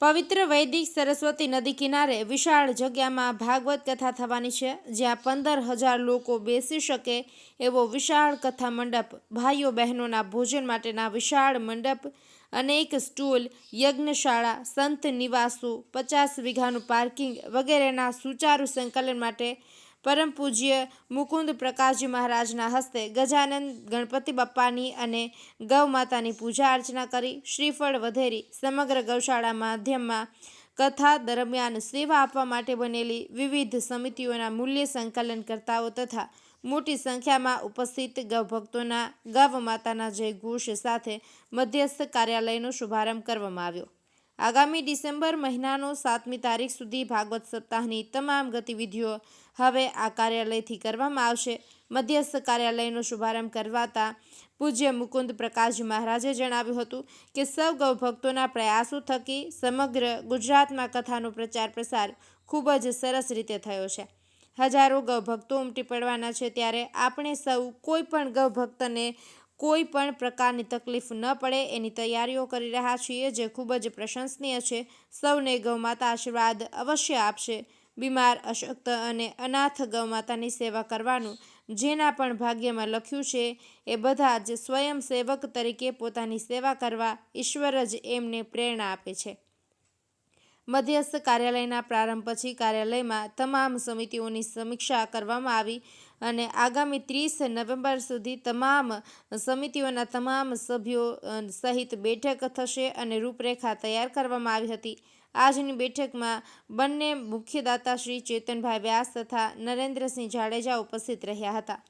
પવિત્ર વૈદિક સરસ્વતી નદી કિનારે વિશાળ જગ્યામાં ભાગવત કથા થવાની છે, જ્યાં પંદર હજાર લોકો બેસી શકે એવો વિશાળ કથા મંડપ ભાઈઓ બહેનોના ભોજન માટેના વિશાળ મંડપ, અનેક સ્ટૂલ, યજ્ઞશાળા, સંત નિવાસો, પચાસ વીઘાનું પાર્કિંગ વગેરેના સુચારુ સંકલન માટે પરમ પૂજ્ય મુકુંદ પ્રકાશજી મહારાજના હસ્તે ગજાનંદ ગણપતિ બાપ્પાની અને ગૌ માતાની પૂજા અર્ચના કરી શ્રીફળ વધેરી સમગ્ર ગૌશાળા માધ્યમમાં કથા દરમિયાન સેવા આપવા માટે બનેલી વિવિધ સમિતિઓના મૂલ્ય સંકલનકર્તાઓ તથા મોટી સંખ્યામાં ઉપસ્થિત ગૌભક્તોના ગૌ માતાના જય ઘોષ સાથે મધ્યસ્થ કાર્યાલયનો શુભારંભ કરવામાં આવ્યો. આગામી ડિસેમ્બર મહિનાનો સાતમી તારીખ સુધી ભાગવત સપ્તાહની તમામ ગતિવિધિઓ હવે આ કાર્યાલયથી કરવામાં આવશે. મધ્યસ્થ કાર્યાલયનો શુભારંભ કરવાતા પૂજ્ય મુકુંદ પ્રકાશજી મહારાજે જણાવ્યું હતું કે સૌ ગૌભક્તોના પ્રયાસો થકી સમગ્ર ગુજરાતમાં કથાનો પ્રચાર પ્રસાર ખૂબ જ સરસ રીતે થયો છે. હજારો ગૌભક્તો ઉમટી પડવાના છે ત્યારે આપણે સૌ કોઈ પણ ગૌભક્તને કોઈ પણ પ્રકારની તકલીફ ન પડે એની તૈયારીઓ કરી રહ્યા છીએ, જે ખૂબ જ પ્રશંસનીય છે. સૌને ગૌમાતા આશીર્વાદ અવશ્ય આપશે. બીમાર, અશક્ત અને અનાથ ગૌમાતાની સેવા કરવાનું જેના પણ ભાગ્યમાં લખ્યું છે, એ બધા જ સ્વયંસેવક તરીકે પોતાની સેવા કરવા ઈશ્વર જ એમને પ્રેરણા આપે છે. મધ્યસ્થ કાર્યાલયના પ્રારંભ પછી કાર્યાલયમાં તમામ સમિતિઓની સમીક્ષા કરવામાં આવી અને આગામી ત્રીસ નવેમ્બર સુધી તમામ સમિતિઓના તમામ સભ્યો સહિત બેઠક થશે અને રૂપરેખા તૈયાર કરવામાં આવી હતી. આજની બેઠકમાં બંને મુખ્યદાતા શ્રી ચેતનભાઈ વ્યાસ તથા નરેન્દ્રસિંહ જાડેજા ઉપસ્થિત રહ્યા હતા.